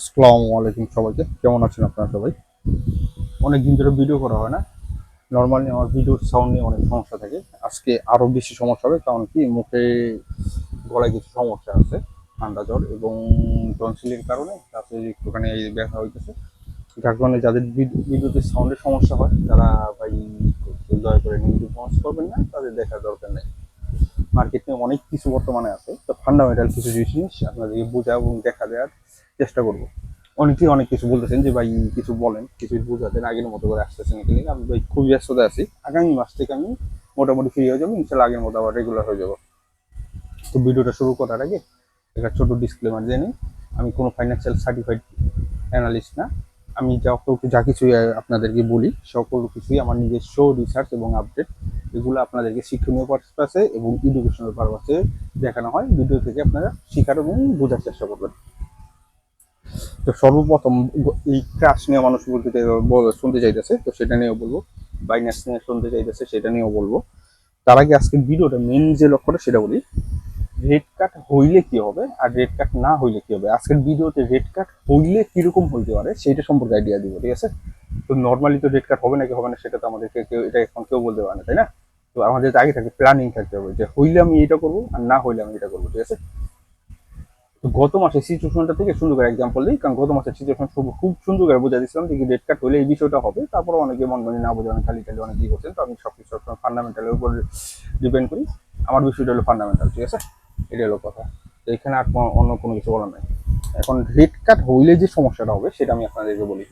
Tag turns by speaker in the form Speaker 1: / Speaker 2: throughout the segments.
Speaker 1: আসসালামু আলাইকুম সবাইকে। কেমন আছেন আপনারা সবাই? অনেক দিন ধরে ভিডিও করা হয় না। নর্মালি আমার ভিডিওর সাউন্ড নিয়ে অনেক সমস্যা থাকে। আজকে আরও বেশি সমস্যা হবে, কারণ কি? মুখে গলায় কিছু সমস্যা আছে, ঠান্ডা জ্বর এবং টনসিলের কারণে, তাতে একটুখানি ব্যথা হইতেছে। যার কারণে যাদের ভিডিওতে সাউন্ডের সমস্যা হয়, তারা ভাই দয়া করে নেগেটিভ কমেন্টস করবেন না, তাদের দেখার দরকার নেই। মার্কেটে অনেক কিছু বর্তমানে আছে। তো ফান্ডামেন্টাল কিছু জিনিস আপনাদেরকে বোঝা এবং দেখা দেওয়ার চেষ্টা করব। অনেকেই অনেক কিছু বলতেছেন যে, ভাই, কিছু বলেন, কিছু বোঝাতেন, আগের মতো করে আসতেছেন এখানে। আমি ভাই খুব ব্যস্ততা আছি। আগামী মাস থেকে আমি মোটামুটি ফ্রি হয়ে যাব, ইনশাল্লাহ আগের মতো আবার রেগুলার হয়ে যাব। তো ভিডিওটা শুরু করার আগে একটা ছোট ডিসক্লেমার নিই। আমি কোনো ফাইন্যান্সিয়াল সার্টিফাইড অ্যানালিস্ট না। আমি যা যা কিছু আপনাদেরকে বলি, সকল কিছুই আমার নিজস্ব রিসার্চ এবং আপডেট এগুলো আপনাদেরকে শিক্ষণীয় পারপাসে এবং এডুকেশনাল পারপাসে দেখানো হয়। ভিডিও থেকে আপনারা শেখার এবং বোঝার চেষ্টা করবেন। তো সর্বপ্রথম এই ক্রাশ নিয়ে মানুষ বলতে শুনতে চাইতেছে, তো সেটা নিয়েও বলব। বাইনাস নিয়ে শুনতে চাইতেছে, সেটা নিয়েও বলব। তার আগে আজকের ভিডিওটা মেন যে লক্ষ্যটা সেটা বলি। রেড কাট হইলে কি হবে আর রেড কাট না হইলে কি হবে? আজকের ভিডিওতে রেড কাট হইলে কীরকম হইতে পারে সেটা সম্পর্কে আইডিয়া দিব, ঠিক আছে? তো নর্মালি তো রেড কাট হবে নাকি হবে না সেটা তো আমাদেরকে কেউ এটা এখন কেউ বলতে পারে না, তাই না? তো আমাদের আগে থাকে প্ল্যানিং থাকতে হবে যে হইলে আমি এটা করব আর না হইলে আমি এটা করব, ঠিক আছে? তো গত মাসের সিচুয়েশনটা থেকে সুন্দর করে এক্সাম্পল দিই, কারণ গত মাসের সিচুয়েশন খুব সুন্দর করে বোঝা দিচ্ছিলাম যে রেড কাট হলে এই বিষয়টা হবে। তারপরে অনেকে মন মনে না বোঝে অনেক খালি খালি অনেক ইয়ে করছেন। তো আমি সব কিছু ফান্ডামেন্টালের উপর ডিপেন্ড করি। আমার বিষয়টা হলো ফান্ডামেন্টাল ঠিক আছে? এটা হলো কথা। তো এখানে আর অন্য কোনো কিছু বলার নাই। এখন রেড কাট হইলে যে সমস্যাটা হবে, সেটা আমি আপনাদেরকে বলি।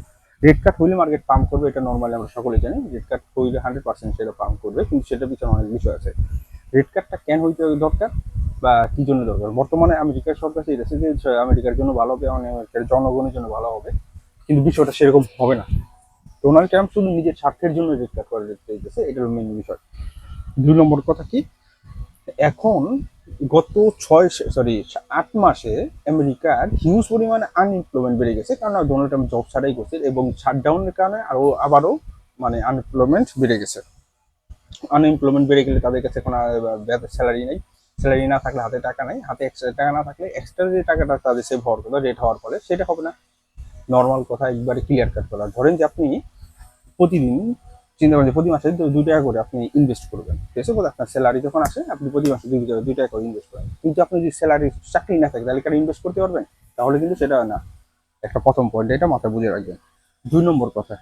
Speaker 1: রেড কাট হইলে মার্কেট পাম্প করবে, এটা নর্মালি আমরা সকলেই জানি। রেড কার্ড হইলে হান্ড্রেড পার্সেন্ট সেটা পাম্প করবে, কিন্তু সেটা পিছনে অনেক বিষয় আছে। রেড কার্ডটা কেন হইতে দরকার? বা কি জন্য দরকার? বর্তমানে আমেরিকার সরকার চাইতেছে যে আমেরিকার জন্য ভালো হবে মানে আমেরিকার জনগণের জন্য ভালো হবে। কিন্তু বিষয়টা সেরকম হবে না। ডোনাল্ড ট্রাম্প শুধু নিজের স্বার্থের জন্য কার্ড করে চাইতেছে এটা হলো মেন বিষয়। দুই নম্বর কথা কি? এখন গত ছয় সরি আট মাসে আমেরিকার হিউজ পরিমাণে আনএমপ্লয়মেন্ট বেড়ে গেছে, কারণ ডোনাল্ড ট্রাম্প জব ছাড়াই করছে এবং শাটডাউনের কারণে আরও, আবারও মানে আনএমপ্লয়মেন্ট বেড়ে গেছে। আনএমপ্লয়মেন্ট বেড়ে গেলে তাদের কাছে কোনো স্যালারি নেই। স্যালারি না থাকলে হাতে টাকা নাই। হাতে এক্সট্রা টাকা না থাকলে এক্সট্রা যে টাকাটা তাদের সেভ হওয়ার কথা রেট হওয়ার ফলে সেটা হবে না। নর্মাল কথা একবারে ক্লিয়ার কাট করা। ধরেন যে আপনি প্রতিদিন চিন্তা করেন প্রতি মাসে দু- টাকা করে আপনি ইনভেস্ট করবেন। ঠিক আছে? আপনার স্যালারি যখন আসে, আপনি প্রতি মাসে দুই টাকা দুই টাকা করে ইনভেস্ট করেন। কিন্তু আপনি যদি স্যালারি চাকরি না থাকে, তাহলে কেন ইনভেস্ট করতে পারবেন? তাহলে কিন্তু সেটা না। একটা প্রথম পয়েন্ট এটা মাথায় বুঝে রাখবেন। দুই নম্বর কথা,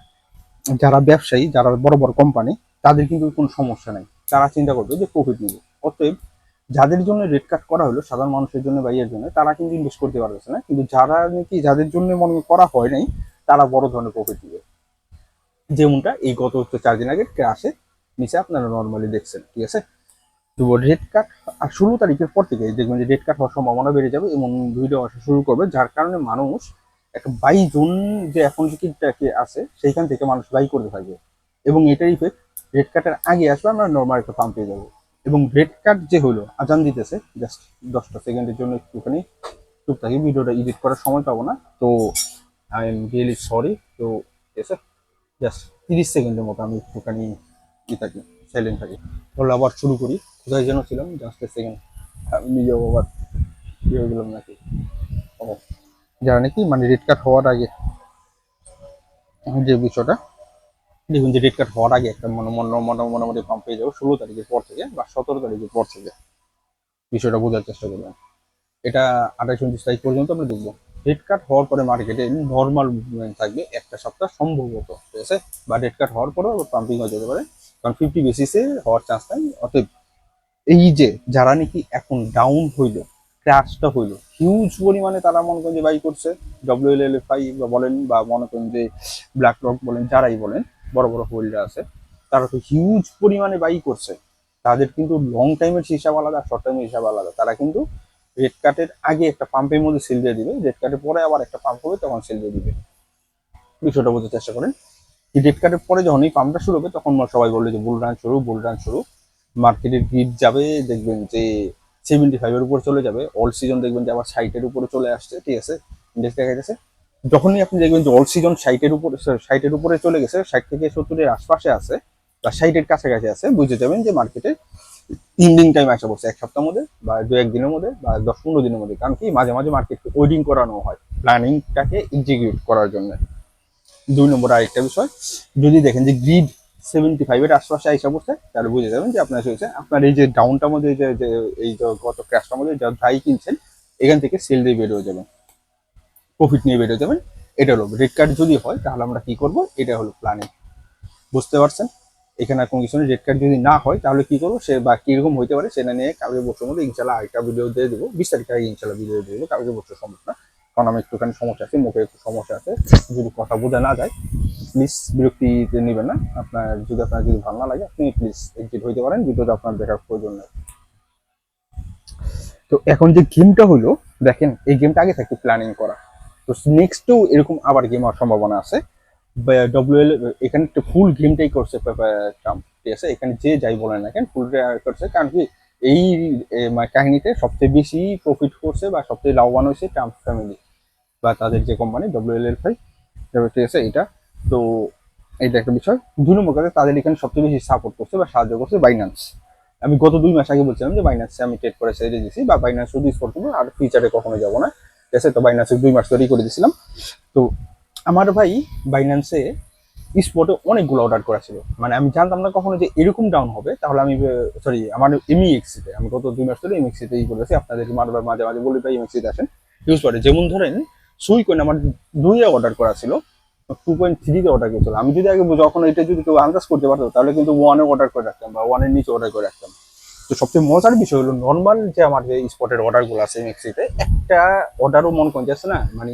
Speaker 1: যারা ব্যবসায়ী, যারা বড় বড় কোম্পানি তাদের কিন্তু কোনো সমস্যা নেই। তারা চিন্তা করবে যে প্রফিট নিবে। অতএব যাদের জন্য রেট কাট করা হলো, সাধারণ মানুষের জন্য বা ইয়ের জন্য, তারা কিন্তু ইনভেস্ট করতে পারতেছে না। কিন্তু যারা নাকি যাদের জন্য মনে করা হয় নাই, তারা বড় ধরনের প্রফিট নিবে। যেমনটা এই গত হচ্ছে চার দিন আগে ক্রাশে নিচে আপনারা নর্মালি দেখছেন, ঠিক আছে? তো রেড কাট আর ষোলো তারিখের পর থেকে দেখবেন যে রেড কাট হওয়ার সম্ভাবনা বেড়ে যাবে এবং ভিডিও আসা শুরু করবে, যার কারণে মানুষ একটা বাই জোন যে এখন যে আছে, সেইখান থেকে মানুষ বাই করতে থাকবে এবং এটার ইফেক্ট রেড কাটের আগে আসবে আমরা নর্মাল একটা পাম্প পেয়ে যাব। এবং রেড কাট যে হলো আজান দিতেছে জাস্ট দশটা সেকেন্ডের জন্য একটুখানি টুকটাকি ভিডিওটা এডিট করার সময় পাবো না। তো আই এম রিয়েলি সরি তো আছে জাস্ট তিরিশ সেকেন্ডের মতো আমি একটুখানি ই থাকি সাইলেন্ট থাকি। তাহলে আবার শুরু করি, কোথায় যেন ছিলাম জাস্ট সেকেন্ড নিজেও আবার ইয়ে হয়ে গেলাম নাকি? ও, যারা নাকি মানে রেড কার্ড হওয়ার আগে, যে বিষয়টা দেখুন যে রেড কার্ড হওয়ার আগে একটা মনে মনে মনে- মোটামুটি পাম্প পেয়ে যাব, ষোলো তারিখের পর থেকে বা সতেরো তারিখের পর থেকে। বিষয়টা বোঝার চেষ্টা করবেন। এটা আঠাশ, উনত্রিশ তারিখ পর্যন্ত আমরা দেখব। রেড কার্ড হওয়ার পরে মার্কেটে নর্মাল মুভমেন্ট থাকবে একটা সপ্তাহ সম্ভবত, ঠিক আছে? বা রেড কার্ড হওয়ার পরেও পাম্পিং হয়ে যেতে পারে। কারণ ফিফটি বেসিসে হওয়ার চান্স নাই, অতএব এই যে যারা নাকি এখন ডাউন হইল ক্র্যাশটা হইল হিউজ পরিমাণে তারা মনে করেন যে বাই করছে। W L L F I বা বলেন বা মনে করেন যে ব্ল্যাক রক বলেন, যারাই বলেন বড় বড় হোল্ডার আছে। তারা তো হিউজ পরিমাণে বাই করছে। তাদের কিন্তু লং টাইমের হিসাব আলাদা শর্ট টাইমের হিসাব আলাদা। তারা কিন্তু রেড কাটের আগে একটা পাম্পের মধ্যে সেল দিয়ে দিবে। রেড কাটের পরে আবার একটা পাম্প হবে, তখন সেল দিয়ে দিবে। বিষয়টা বোঝার চেষ্টা করেন। রেড কার্ডের পরে যখন এই পাম্পটা শুরু হবে, তখন সবাই বলল যে বুল রান শুরু বুল রান শুরু। মার্কেটের গ্রিড যাবে, দেখবেন যে সেভেন্টি ফাইভের উপর চলে যাবে। অল সিজন দেখবেন যে আবার সাইটের উপরে চলে আসছে, ঠিক আছে? ইন্ডেক্স দেখা যাচ্ছে যখনই আপনি দেখবেন যে অল সিজন সাইটের উপরে সাইটের উপরে চলে গেছে, ষাট থেকে সত্তরের আশপাশে আছে, বা সাইটের কাছাকাছি আছে, বুঝে যাবেন যে মার্কেটে ইন্ডিং টাইম আসা বসে, এক সপ্তাহ মধ্যে, বা দু একদিনের মধ্যে, বা দশ পনেরো দিনের মধ্যে, কারণ কি মাঝে মাঝে মার্কেটকে ওয়েডিং করানো হয় প্ল্যানিংটাকে এক্সিকিউট করার জন্য। দুই নম্বর আরেকটা বিষয়, যদি দেখেন যে গ্রিড সেভেন্টি ফাইভের আশপাশে আইসা পড়ছে তাহলে বুঝে যাবেন যে আপনার হয়েছে, আপনার এই যে ডাউনটার মধ্যে যে এই যে গত ক্র্যাশটার মধ্যে যা যাই কিনছেন, এখান থেকে সেল দিয়ে বের হয়ে যাবেন। প্রফিট নিয়ে বের হয়ে যাবেন। এটা হলো রেড কার্ড যদি হয়, তাহলে আমরা কি করব? এটা হলো প্ল্যানিং বুঝতে পারছেন? এখানে আর কোনো কিছু রেড কার্ড যদি না হয়, তাহলে কি করব? সে বা কীরকম হইতে পারে, সেটা নিয়ে কালকে বছর মধ্যে ইনশাল্লাহ আরেকটা ভিডিও দিয়ে দেবো। বিশ তারিখ আগে ইনশাল্লাহ ভিডিও দিয়ে দেবো। কালকে বছর সম্ভব না। কারণ আমি একটুখানি সমস্যা আছে, মুখে একটু সমস্যা আছে। যদি কথা বোঝা না যায় প্লিজ বিরক্তিতে নেবেন না। আপনার যদি আপনার যদি ভালো না লাগে, আপনি প্লিজ এক্সিট হইতে পারেন। ভিডিওটা আপনার দেখার প্রয়োজন নেই। তো এখন যে গেমটা হলো, দেখেন, এই গেমটা আগে থাকতে প্ল্যানিং করা। তো নেক্সটও এরকম আবার গেম হওয়ার সম্ভাবনা আছে। ডব্লিউএল এখানে ফুল গেমটাই করছে ট্রাম্প ঠিক আছে? এখানে যে যাই বলেন না কেন ফুল করছে। কারণ কি, এই কাহিনীতে সবচেয়ে বেশি প্রফিট করছে বা সবচেয়ে লাভবান হয়েছে ট্রাম্প ফ্যামিলি বা তাদের যে কোম্পানি ডব্লিউএল ফাই ঠিক আছে? এটা, তো এটা একটা বিষয়। দুই নম্বর কথা, তাদের এখানে সবচেয়ে বেশি সাপোর্ট করছে বা সাহায্য করছে বাইন্যান্স আমি গত দুই মাস আগে বলছিলাম যে বাইন্যান্সে আমি ট্রেড করে ছেড়ে দিয়েছি বা বাইন্যান্স শুধু স্পোর্ট করব, আর ফিউচারে কখনো যাব না। আছে তো বাইন্যান্সে দুই মাস ধরেই করে দিয়েছিলাম। তো আমার ভাই বাইন্যান্সে স্পটে অনেকগুলো অর্ডার করা ছিল মানে আমি জানতাম না কখনো যে এরকম ডাউন হবে। তাহলে আমি সরি আমার এমইএক্সিতে আমি গত দুই মাস ধরে এমএক্সিতে ই করেছি। আপনাদের মাঝে মাঝে মাঝে বলি ভাই এমএক্সিতে আসেন। ইউজ করে। যেমন ধরেন সুই কয়েন আমার দুইয়ে অর্ডার করা ছিল। টু পয়েন্ট থ্রিতে অর্ডার করেছিল আমি যদি আগে যখন এটা যদি কেউ আন্দাজ করতে পারতো, তাহলে কিন্তু ওয়ানে অর্ডার করে রাখতাম বা ওয়ানের নিচে অর্ডার করে রাখতাম। তো সবচেয়ে মজার বিষয় হলো নর্মাল যে আমার যে স্পটের অর্ডারগুলো আছে এমএক্সিতে একটা অর্ডারও মন করতে আসছে না মানে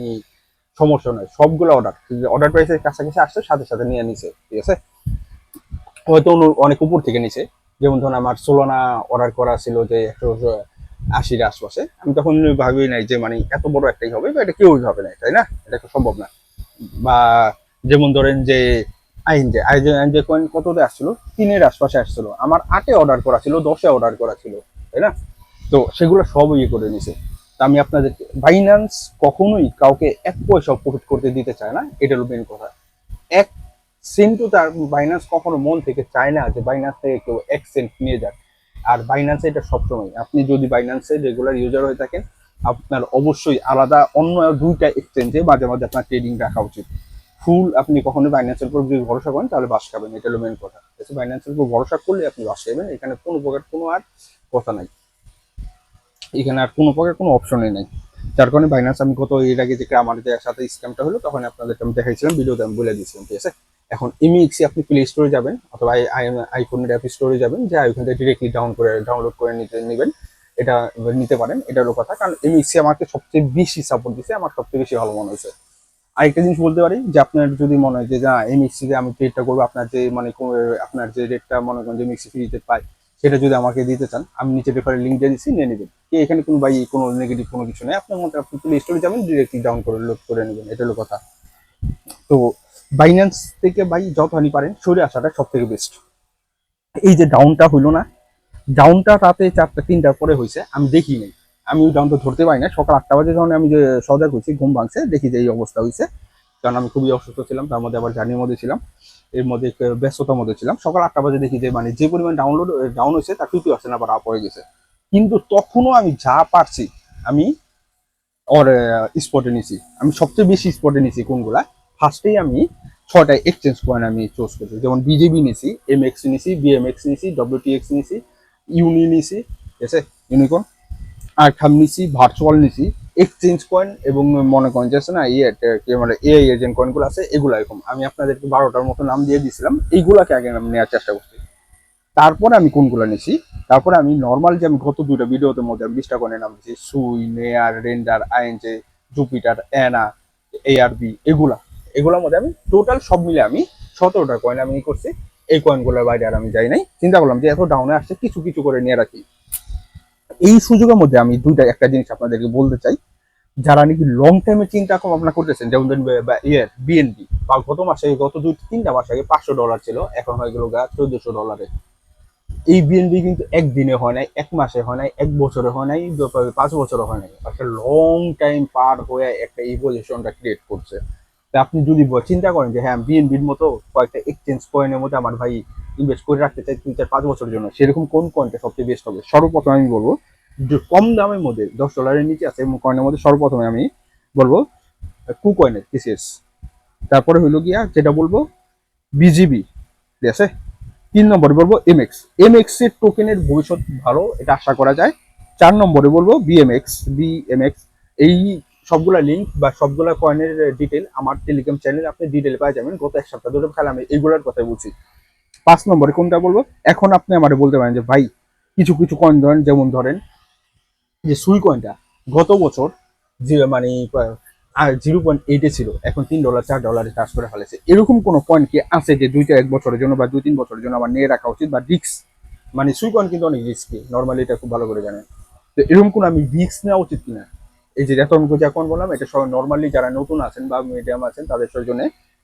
Speaker 1: সমস্যা নয়, সবগুলো অর্ডার অর্ডার প্রাইসের কাছাকাছি আসছে, সাথে সাথে নিয়ে নিছে, ঠিক আছে? হয়তো অনেক উপর থেকে নিছে, যেমন ধরুন আমার সোলোনা অর্ডার করা ছিল যে একশো আশির আশপাশে, আমি তখন ভাবি নাই যে মানে এত বড় একটাই হবে, বা এটা কেউই হবে না তাই না? এটা সম্ভব না। বা যেমন ধরেন যে যে, আইন যে কয়েন কততে আসছিল? তিনের আশপাশে আসছিল। আমার আটে অর্ডার করা ছিল, দশে অর্ডার করা ছিল, তাই না? তো সেগুলো সব ইয়ে করে নিছে। তা আমি আপনাদের বাইন্যান্স কখনোই কাউকে এক পয়সা প্রফিট করতে দিতে চায় না এটা হলো মেন কথা। এক সেন্টও তার বাইন্যান্স কখনো মন থেকে চায় না যে বাইন্যান্স থেকে কেউ এক সেন্ট নিয়ে যাক। আর বাইন্যান্সে এটা সবসময়, আপনি যদি বাইন্যান্সে রেগুলার ইউজার হয়ে থাকেন, আপনার অবশ্যই আলাদা অন্য দুইটা এক্সচেঞ্জে মাঝে মাঝে আপনার ট্রেডিং রাখা উচিত। ফুল আপনি কখনো বাইন্যান্সের উপর যদি ভরসা করেন তাহলে বাস খাবেন, এটা হলো মেন কথা। বাইন্যান্সের উপর ভরসা করলে আপনি বাস খাবেন, এখানে কোনো প্রকার কোনো আর কথা নাই। এখানে আর কোনো প্রকার কোনো অপশনই নেই। যার কারণে বাইন্যান্স আমি গত এর আগে যে আমার সাথে স্ক্যামটা হলো, তখন আপনাদেরকে আমি দেখাইছিলাম ভিডিওতে আমি বলে দিয়েছিলাম, ঠিক আছে? এখন এমইএক্সি আপনি প্লে স্টোরে যাবেন, অথবা আইফোনের অ্যাপ স্টোরে যাবেন, যে ওইখান থেকে ডিরেক্টলি ডাউন করে ডাউনলোড করে নিতে নেবেন। এটা নিতে পারেন, এটা হলো কথা। কারণ এমইএক্সি আমাকে সবচেয়ে বেশি সাপোর্ট দিচ্ছে আমার সবচেয়ে বেশি ভালো মনে হয়েছে। আরেকটা জিনিস বলতে পারি, যে আপনার যদি মনে হয় যে, না এমএক্সি তে আমি ট্রেডটা করব, আপনার যে মানে আপনার যে রেটটা মনে করেন যে মিক্সি ফ্রিতে পাই, সেটা যদি আমাকে দিতে চান, আমি নিচে রেফারের লিঙ্ক দিয়ে দিচ্ছি, নিয়ে নেবেন। কি এখানে কোনো বাই কোনো নেগেটিভ কোনো কিছু নেই, আপনার মধ্যে আপনি প্লে স্টোরে যাবেন ডিরেক্টলি ডাউন করে লোড করে নেবেন, এটা হলো কথা। তো বাইন্যান্স থেকে বাই যত হানি পারেন, সরে আসাটা সব থেকে বেস্ট এই যে ডাউনটা হইল না ডাউনটা রাতে চারটা তিনটার পরে হয়েছে আমি দেখি নাই আমি ওই ডাউনটা ধরতে পারি না। সকাল আটটা বাজে যখন আমি যে সজাগ হয়েছি, ঘুম ভাঙছে, দেখি যে এই অবস্থা হয়েছে। কারণ আমি খুবই অসুস্থ ছিলাম, তার মধ্যে আবার জার্নির মধ্যে ছিলাম, এর মধ্যে ব্যস্ততার মধ্যে ছিলাম। সকাল আটটা বাজে দেখি যে মানে যে পরিমাণ ডাউনলোড ডাউন হয়েছে, তার ফিফটি পার্সেন্ট আবার আপ হয়ে গেছে। কিন্তু তখনও আমি যা পারছি, আমি ওর স্পটে নিছি। আমি সবচেয়ে বেশি স্পটে নিছি কোনগুলা? ফার্স্টেই আমি ছয়টা এক্সচেঞ্জ কয়েন আমি চুজ করছি। যেমন বিজেবি নিছি এম এক্স নিছি বিএমএক্স নিছি ডব্লিউটিএক্স নিছি ইউনি নিছি ঠিক আছে? ইউনিকর্ন আর খাম নিছি ভার্চুয়াল নিছি এক্সচেঞ্জ কয়েন এবং মনে করেন যে না ইয়ে মানে এআই এজেন্ট কয়েনগুলো আছে, এগুলো এরকম। আমি আপনাদেরকে বারোটার মতো নাম দিয়ে দিয়েছিলাম এইগুলাকে আগে আমি নেওয়ার চেষ্টা করছি। তারপরে আমি কোনগুলো নিছি? তারপরে আমি নর্মাল যে আমি গত দুটো ভিডিওতে মধ্যে আমি বিশটা কয়েনের নাম দিয়েছি Sui Near Render INJ Jupiter ENA ARB এগুলা। এগুলোর মধ্যে আমি টোটাল সব মিলে আমি সতেরোটা কয়েন আমি করছি। এই কয়েনগুলোর বাইরে আর আমি যাই নাই। চিন্তা করলাম যে এত ডাউনে আসছে, কিছু কিছু করে নিয়ে রাখি। এই সুযোগের মধ্যে আমি দুইটা, একটা জিনিস আপনাদেরকে বলতে চাই। যারা নাকি লং টাইমে চিন্তা ভাবনা করতেছেন, যেমন ধরেন ইয়ে বিএনপি বা, গত মাসে, গত দুই, তিনটা মাস আগে পাঁচশো ডলার ছিল, এখন হয়ে গেল গা চোদ্দশো ডলারে এই বিএনপি কিন্তু একদিনে হয় নাই, এক মাসে হয় নাই, এক বছরে হয় নাই পাঁচ বছরে হয় নাই। একটা লং টাইম পার হয়ে একটা এই ক্রিয়েট করছে। আপনি যদি চিন্তা করেন যে হ্যাঁ বিএনবির মতো কয়েকটা এক্সচেঞ্জ কয়েনের মধ্যে আমার ভাই ইনভেস্ট করে রাখতে চাই তিন চার পাঁচ বছরের জন্য, সেরকম কোন কয়েনটা সবচেয়ে বেস্ট হবে? সর্বপ্রথম আমি বলব কম দামের মধ্যে, দশ ডলারের নিচে আছে এবং কয়েনের মধ্যে সর্বপ্রথমে আমি বলব, কু কয়েনের টিসিএস তারপরে হইল গিয়া যেটা বলব বিজিবি ঠিক আছে? তিন নম্বরে বলব এমএক্স এমএক্স এর টোকেনের ভবিষ্যৎ ভালো, এটা আশা করা যায়। চার নম্বরে বলব বিএমএক্স বিএমএক্স এই সবগুলা লিঙ্ক বা সবগুলা কয়েনের ডিটেল আমার টেলিগ্রাম চ্যানেলে আপনি ডিটেল পাওয়া যাবেন। গত এক সপ্তাহ ধরে খেলা আমি এইগুলোর কথা বলছি। পাঁচ নম্বরে কোনটা বলব? এখন আপনি আমারে বলতে পারেন যে, ভাই, কিছু কিছু কয়েন ধরেন, যেমন ধরেন যে সুই কয়েনটা গত বছর যে মানে জিরো পয়েন্ট এইটে ছিল, এখন তিন ডলার চার ডলারে চার্জ করে ফেলেছে। এরকম কোনো পয়েন্ট কি আছে যে দুইটা, এক বছরের জন্য বা দুই, তিন বছরের জন্য আমার নিয়ে রাখা উচিত বা রিক্স মানে সুই কয়েন কিন্তু অনেক রিস্কি নর্মালি এটা খুব ভালো করে জানেন। তো এরকম কোনো আমি রিক্স নেওয়া উচিত কিনা? এই যে এত যে এখন বললাম, এটা সব নর্মালি যারা নতুন আছেন বা মিডিয়াম আছেন, তাদের জন্য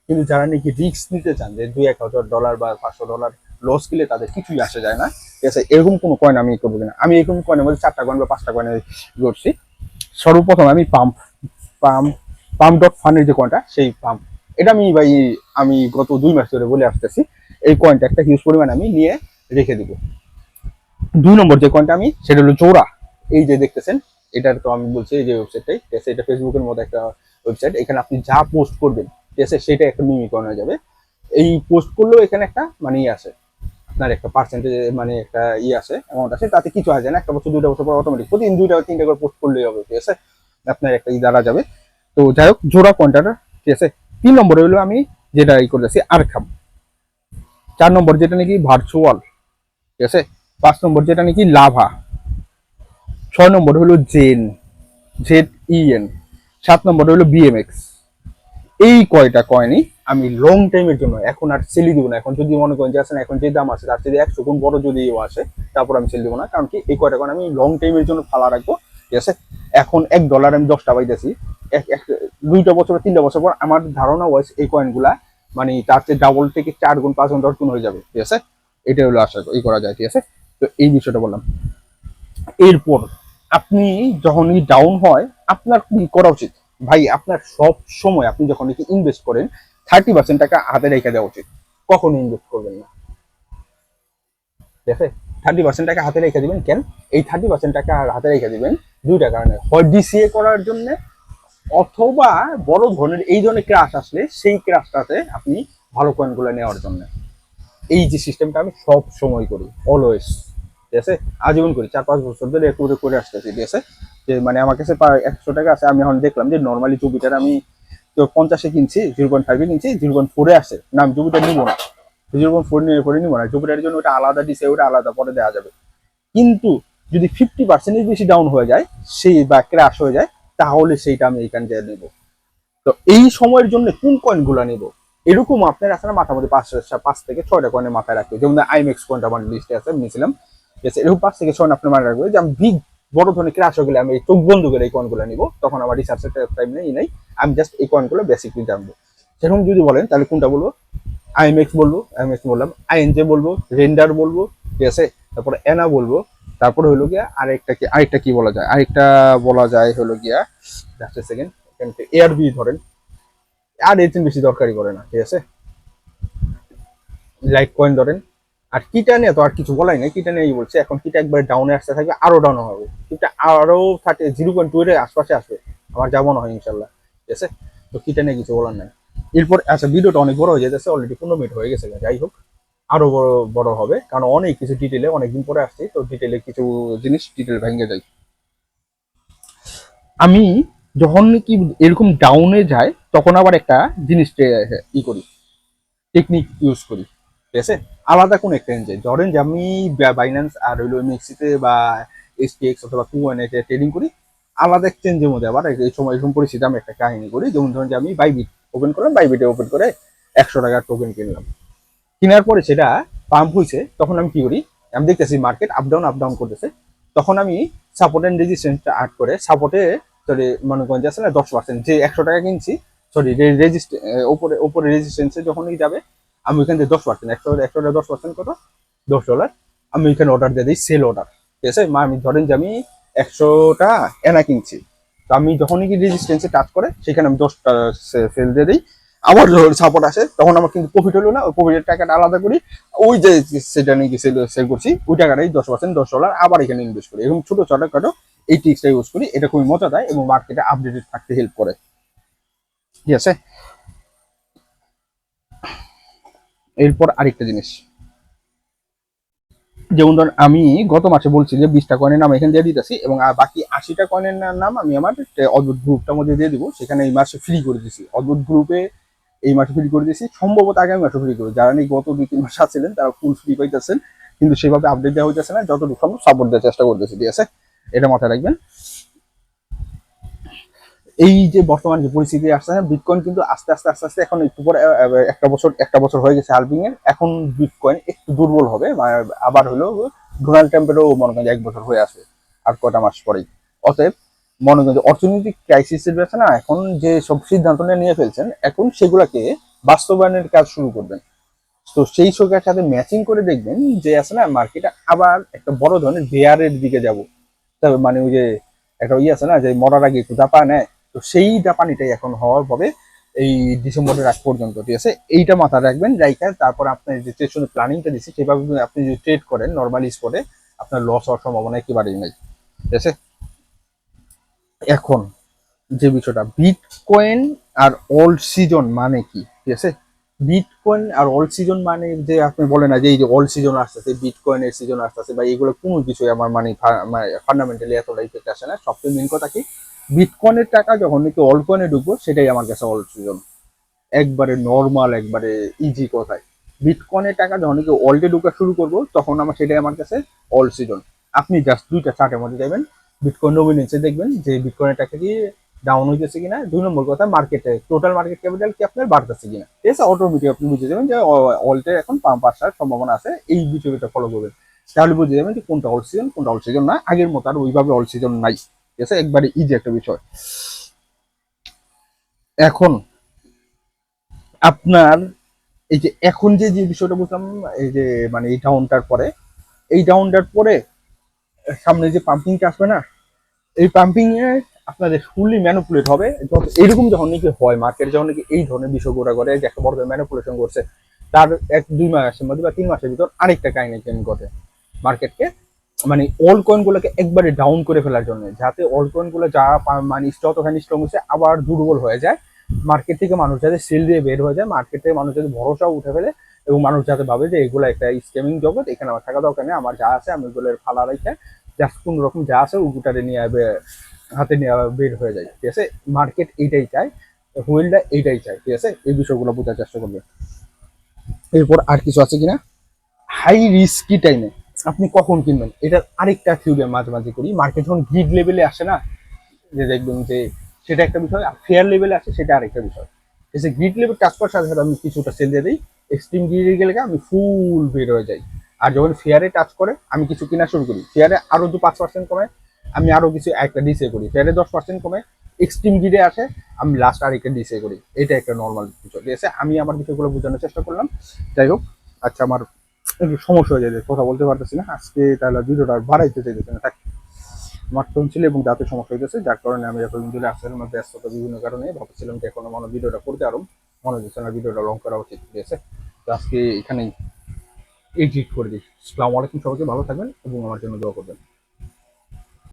Speaker 1: কিন্তু যারা নাকি রিক্স নিতে চান যে দুই এক হাজার ডলার বা পাঁচশো ডলার লস গেলে তাদের কিছুই আসা যায় না। ঠিক আছে, এরকম কোনো কয়েন আমি করব কিনা? আমি এরকম কয়েনের মধ্যে চারটা কয়েন বা পাঁচটা কয়েন করছি সর্বপ্রথম আমি পাম্প পাম্প পাম্প ডট ফানের যে কয়েনটা সেই পাম্প এটা আমি ভাই, আমি গত দুই মাস ধরে বলে আসতেছি, এই কয়েনটা একটা হিউজ পরিমাণ আমি নিয়ে রেখে দিব। দুই নম্বর যে কয়েনটা আমি, সেটা হলো জোড়া। এই যে দেখতেছেন এটার তো আমি বলছি যে ওয়েবসাইটটাই ঠিক আছে? এটা ফেসবুকের মতো একটা ওয়েবসাইট এখানে আপনি যা পোস্ট করবেন, ঠিক আছে? সেটা একটা মিমিকরণ হয়ে যাবে। এই পোস্ট করলেও এখানে একটা মানে ইয়ে আছে। আপনার একটা পার্সেন্টেজ মানে একটা ইয়ে আছে অ্যামাউন্ট আছে, তাতে কিছু হয় না। একটা বছর, দুইটা বছর পর অটোমেটিক প্রতিদিন দুইটা তিনটা করে পোস্ট করলেই হবে, ঠিক আছে? আপনার একটা ই দাঁড়া যাবে। তো যাই হোক, জোড়া কোয়ান্টাটা ঠিক আছে? তিন নম্বরে হলো আমি যেটা ই করতেছি আরখাম চার নম্বর যেটা নাকি ভার্চুয়াল ঠিক আছে? পাঁচ নম্বর যেটা নাকি লাভা। ছয় নম্বর হলো জেন জেড ইএন সাত নম্বর হলো বিএমএক্স এই কয়টা কয়েনই আমি লং টাইমের জন্য, এখন আর সেলি দিব না। এখন যদি মনে করেন যে আসেন এখন যে দাম আছে, তার যদি একশো গুণ বড় যদি আসে, তারপর আমি সেল দিব না। কারণ কি, এই কয়টা কয়েন আমি লং টাইমের জন্য ফালা রাখব। ঠিক আছে? এখন এক ডলার আমি দশটা পাইতেছি। দুইটা বছর তিনটা বছর পর আমার ধারণা ওয়াইজ এই কয়েনগুলা মানে তার চেয়ে ডাবল থেকে চার গুণ, পাঁচ গুণ, দশ গুণ হয়ে যাবে। ঠিক আছে? এটা হলো আশা ই করা যায়। ঠিক আছে? তো এই বিষয়টা বললাম। এরপর আপনি যখনই ডাউন হয়, আপনার কি করা উচিত? ভাই, আপনার সব সময় আপনি যখন ইনভেস্ট করেন থার্টি পার্সেন্ট টাকা হাতে রেখে দেওয়া উচিত। কখনো ইনভেস্ট করবেন না। দেখে থার্টি পার্সেন্ট টাকা হাতে রেখে দিবেন কেন? এই থার্টি পার্সেন্ট টাকা হাতে রেখে দিবেন দুইটা কারণে। হয় ডিসিএ করার জন্য, অথবা বড় ধরনের এই ধরনের ক্রাশ আসলে সেই ক্রাশটাতে আপনি ভালো কয়েনগুলো নেওয়ার জন্য। এই যে সিস্টেমটা আমি সব সময় করি অলওয়েজ ঠিক আছে? আজীবন করি, চার পাঁচ বছর ধরে একটু করে আসতেছি, ঠিক আছে? যে মানে আমার কাছে একশো টাকা আছে, আমি এখন দেখলাম যে নর্মালি জুপিটার আমি তো পঞ্চাশে কিনছি জিরো পয়েন্ট ফাইভে কিনছি জিরো পয়েন্ট ফোরে আসে না, আমি জুপিটার নিবো না। জিরো পয়েন্ট ফোর নিয়ে করে নিবো না। জুপিটারের জন্য ওটা আলাদা দিছে, ওটা আলাদা পরে দেওয়া যাবে। কিন্তু যদি ফিফটি পার্সেন্টের বেশি ডাউন হয়ে যায়, সেই বা ক্র্যাশ হয়ে যায়, তাহলে সেইটা আমি এইখান থেকে নেব। তো এই সময়ের জন্য কোন কয়েনগুলো নেব? এরকম আপনার আসলে মাথার মধ্যে পাঁচ পাঁচ থেকে ছয়টা কয়েনের মাথায় রাখবে যেমন আইমেক্স কয়েনটা আমার লিস্টে আছে? নিয়েছিলাম। ঠিক এরকম পাঁচ থেকে ছয় আপনার মাথায় রাখবে। যে আমি বিগ বড় ধরনের ক্রাশ হয়ে গেলে আমি এই চোখ বন্ধ করে এই কয়েনগুলো নিবো। তখন আমার রিসার্চের টাইম নেই নেই। আমি জাস্ট এই কয়েনগুলো বেসিকলি জানব। সেরকম যদি বলেন, তাহলে কোনটা বলব? আইএমএক্স বলব আইএমএক্স বললাম আইএনজে বলব রেন্ডার বলব, ঠিক আছে? তারপরে এনা বলব, তারপরে হলো গিয়া আরেকটা কি আরেকটা কি বলা যায়? আরেকটা বলা যায় হলো গিয়া জাস্ট সেকেন্ড এখান থেকে এয়ার বি ধরেন। আর এর বেশি দরকারই করে না, ঠিক আছে? লাইট কয়েন ধরেন। আর কিটা নিয়ে তো আর কিছু বলাই নাই, কিটা নিয়ে বলছে, এখন কিটা একবার ডাউনে আসতে থাকবে, আরও ডাউন হবে। কিটা আরও থার্টি জিরো পয়েন্ট টু এর আশপাশে আসবে, আমার যা মনে হয় ইনশাল্লাহ, ঠিক আছে? তো কিটা নিয়ে কিছু বলার নাই। এরপর আচ্ছা ভিডিওটা অনেক বড় হয়ে যেতেছে অলরেডি পনেরো মিনিট হয়ে গেছে, যাই হোক, আরও বড় বড় হবে, কারণ অনেক কিছু ডিটেলে অনেকদিন পরে আসছি, তো ডিটেলে কিছু জিনিস ডিটেল ভেঙে যায়। আমি যখন কি এরকম ডাউনে যায় তখন আবার একটা জিনিস ই করি টেকনিক ইউজ করি। ঠিক আছে? আলাদা কোন এক্সচেঞ্জে ধরেন যে আমি বাইন্যান্স আর হইল মেক্সিতে বা এসটিএক্স অথবা কুয়ানে ট্রেডিং করি, আলাদা এক্সচেঞ্জের মধ্যে আবার এই সময় এরকম পরিস্থিতি আমি একটা কাহিনী করি। যেমন ধরুন যে আমি বাইবিট ওপেন করলাম বাইবিটে ওপেন করে একশো টাকার টোকেন কিনলাম। কেনার পরে সেটা পাম্প হয়েছে তখন আমি কি করি? আমি দেখতেছি market up down up down করতেছে। তখন আমি সাপোর্ট অ্যান্ড রেজিস্ট্যান্সটা অ্যাড করে সাপোর্টে সরি মনে করেন যে আসলে দশ পার্সেন্ট যে একশো টাকা কিনছি সরি রেজিস্ট ওপরে ওপরে রেজিস্ট্যান্সে যখনই যাবে আমি ওইখান থেকে দশ পার্সেন্ট একশো একশো দশ পার্সেন্ট কত? দশ ডলার আমি ওইখানে অর্ডার দিয়ে দিই সেল অর্ডার ঠিক আছে? মা, আমি ধরেন যে আমি একশোটা এনা কিনছি। তো আমি যখনই কি রেজিস্ট্যান্সে টাচ করে, সেখানে আমি দশটা সেল দিয়ে দিই। আবার যখন সাপোর্ট আসে, তখন আমার কিন্তু প্রফিট হলো না, ওই প্রফিটের টাকাটা আলাদা করি। ওই যে সেটা নাকি সেল সেল করছি, ওই টাকাটাই দশ পার্সেন্ট দশ ডলার আবার এখানে ইনভেস্ট করি। এরকম ছোটো ছোটো খাটো এই টিক্সটা ইউজ করি। এটা খুবই মজা দেয় এবং মার্কেটে আপডেটেড থাকতে হেল্প করে। ঠিক আছে? এরপর আরেকটা জিনিস। যেমন ধরুন, আমি গত মাসে বলছি যে বিশটা কয়েনের নাম এখানে দিয়ে দিতেছি এবং বাকি আশিটা কয়েনের নাম আমি আমার অদ্ভুত গ্রুপটার মধ্যে দিয়ে দিব। সেখানে এই মাসে ফ্রি করে দিয়েছি অদ্ভুত গ্রুপে এই মাসে ফ্রি করে দিয়েছি সম্ভবত আগামী মাসে ফ্রি করে। যারা নেই গত দুই, তিন মাস আছিলেন, তারা ফুল ফ্রি পাইতেছেন। কিন্তু সেভাবে আপডেট দেওয়া হইতেছে না। যতটুকু সম্ভব সাপোর্ট দেওয়ার চেষ্টা করতেছি, ঠিক আছে? এটা মাথায় রাখবেন। এই যে বর্তমান যে পরিস্থিতি আসছে বিটকয়েন কিন্তু আস্তে আস্তে আস্তে আস্তে এখন একটু পরে একটা বছর একটা বছর হয়ে গেছে হালপিং এর। এখন বিটকয়েন একটু দুর্বল হবে বা- আবার হলো ডোনাল্ড ট্রাম্পেরও মনে করেন এক বছর হয়ে আসে আর কটা মাস পরেই। অতএব মনে করেন অর্থনৈতিক ক্রাইসিসের আছে না, এখন যে সব সিদ্ধান্ত নিয়ে ফেলছেন, এখন সেগুলাকে বাস্তবায়নের কাজ শুরু করবেন। তো সেই সরকারের সাথে ম্যাচিং করে দেখবেন যে আছে না মার্কেট আবার একটা বড় ধরনের বেয়ারের দিকে যাব। তবে মানে ওই যে একটা ইয়ে আছে না, যে মরার আগে একটু দাপা নেয় তো সেই দাপানিটাই এখন হওয়ার হবে এই ডিসেম্বরের আগ পর্যন্ত, ঠিক আছে? এইটা মাথায় রাখবেন, রাইখা, তারপর আপনি যে ট্রেড প্ল্যানিংটা দিচ্ছি, সেভাবে আপনি যদি ট্রেড করেন নর্মাল স্পটে আপনার লস হওয়ার সম্ভাবনা একেবারেই নেই, ঠিক আছে? এখন যে বিষয়টা বিটকয়েন আর অল্ড সিজন মানে কি, ঠিক আছে? বিটকয়েন আর অল্ড সিজন মানে যে আপনি বলেন না যে এই যে অল্ড সিজন আসতেছে বিটকয়েনের সিজন আসতেছে, বা এগুলো কোনো কিছুই আমার মানে ফান্ডামেন্টালি এতটা ইফেক্ট আসে না, সবচেয়ে মেন কথা কি বিটকয়েনের টাকা যখন একটু অল্ড কয়েনে ঢুকবো, সেটাই আমার কাছে সিজন একবারে নর্মাল একবারে ইজি কথায় বিটকয়েনের টাকা যখন একটু অল্ডে ঢুকা শুরু করব, তখন আমার সেটাই আমার কাছে অল্ড সিজন আপনি জাস্ট দুইটা চার্টের মধ্যে যাবেন বিটকয়েন নমিনেন্সে দেখবেন, যে বিটকয়েনের টাকা কি ডাউন হইতেছে কিনা। দুই নম্বর কথা মার্কেটে টোটাল মার্কেট ক্যাপিটাল কি আপনার বাড়তেছে কিনা। ঠিক আছে অটোমেটিক আপনি বুঝে যাবেন যে অল্টে এখন পাম্প আসার সম্ভাবনা আছে, এই বিষয়টা ফলো করবেন। তাহলে বুঝে যাবেন যে কোনটা অল সিজন কোনটা অল সিজন না, আগের মতো আর ওইভাবে অল সিজন নাই। ঠিক আছে? একবারে ইজি একটা বিষয়। এখন আপনার এই যে এখন যে যে বিষয়টা বুঝলাম, এই যে মানে এই ডাউনটার পরে, এই ডাউনটার পরে সামনে যে পাম্পিংটা আসবে না, এই পাম্পিং এ আপনাদের ফুললি ম্যানুপুলেট হবে। এরকম যখন নাকি হয় মার্কেট যখন নাকি এই ধরনের বিষয়গুলো করে, যে একটা বড় ম্যানুপুলেশন করছে, তার এক, দুই মাসের মধ্যে বা তিন মাসের ভিতর আরেকটা কাহিনী কেন ঘটে মার্কেটকে মানে অল কয়েন গুলোকে একবারে ডাউন করে ফেলার জন্য, যাতে অল কয়েনগুলো যা মানে যতখানি স্ট্রং হচ্ছে আবার দুর্বল হয়ে যায়। মার্কেট থেকে মানুষ যাতে সেল দিয়ে বের হয়ে যায় মার্কেট থেকে মানুষ যাতে ভরসা উঠে ফেলে এবং মানুষ যাতে ভাবে যে এগুলো একটা স্ক্যামিং জগৎ, এখানে আমার থাকা দরকার নেই, আমার যা আছে আমি এগুলোর ফালা রেখে জাস্ট কোন রকম যা আছে ওগুটারে নিয়ে হাতে নিয়ে বের হয়ে যায়, ঠিক আছে? মার্কেট এইটাই চায় হুইলটা এইটাই চায়, ঠিক আছে? এই বিষয়গুলো বোঝার চেষ্টা করবে। এরপর আর কিছু আছে কিনা? হাই রিস্কি টাইমে আপনি কখন কিনবেন? এটার আরেকটা থিওরি মাঝে মাঝে করি। মার্কেট যখন গ্রিড লেভেলে আসে না, যে দেখবেন যে সেটা একটা বিষয়, আর ফেয়ার লেভেলে আসে সেটা আরেকটা বিষয়। এসে গ্রিড লেভেল টাচ করার সাথে সাথে আমি কিছুটা সেল দিয়ে দিই। এক্সট্রিম গ্রিডে গেলে আমি ফুল বের হয়ে যাই। আর যখন ফেয়ারে টাচ করে, আমি কিছু কেনা শুরু করি। ফেয়ারে আরও দু পাঁচ পার্সেন্ট কমে, আমি আরও কিছু একটা ডিসে করি। ফেয়ারে দশ পার্সেন্ট কমে এক্সট্রিম গ্রিডে আসে, আমি লাস্ট আর একটা ডিসে করি। এটা একটা নর্মাল বিষয়। আছে? আমি আমার বিষয়গুলো বোঝানোর চেষ্টা করলাম। যাই হোক আচ্ছা আমার সমস্যা হয়ে যায় কথা বলতে পারতেছি না। আজকে তাহলে ভিডিওটা বাড়াইতে চাইতেছে না, থাকি। আমার ছিল এবং দাঁতের সমস্যা হইতেছে, যার কারণে আমি এতদিন ধরে আসলে আমার ব্যস্ততা বিভিন্ন কারণে ভাবছিলাম যে এখন আমার ভিডিওটা করতে আরও মনে হচ্ছে না ভিডিওটা লং করা উচিত হয়েছে তো আজকে এখানেই এডিট করে দিই। আসসালামু আলাইকুম সবাইকে, ভালো থাকবেন এবং আমার জন্য দোয়া করবেন।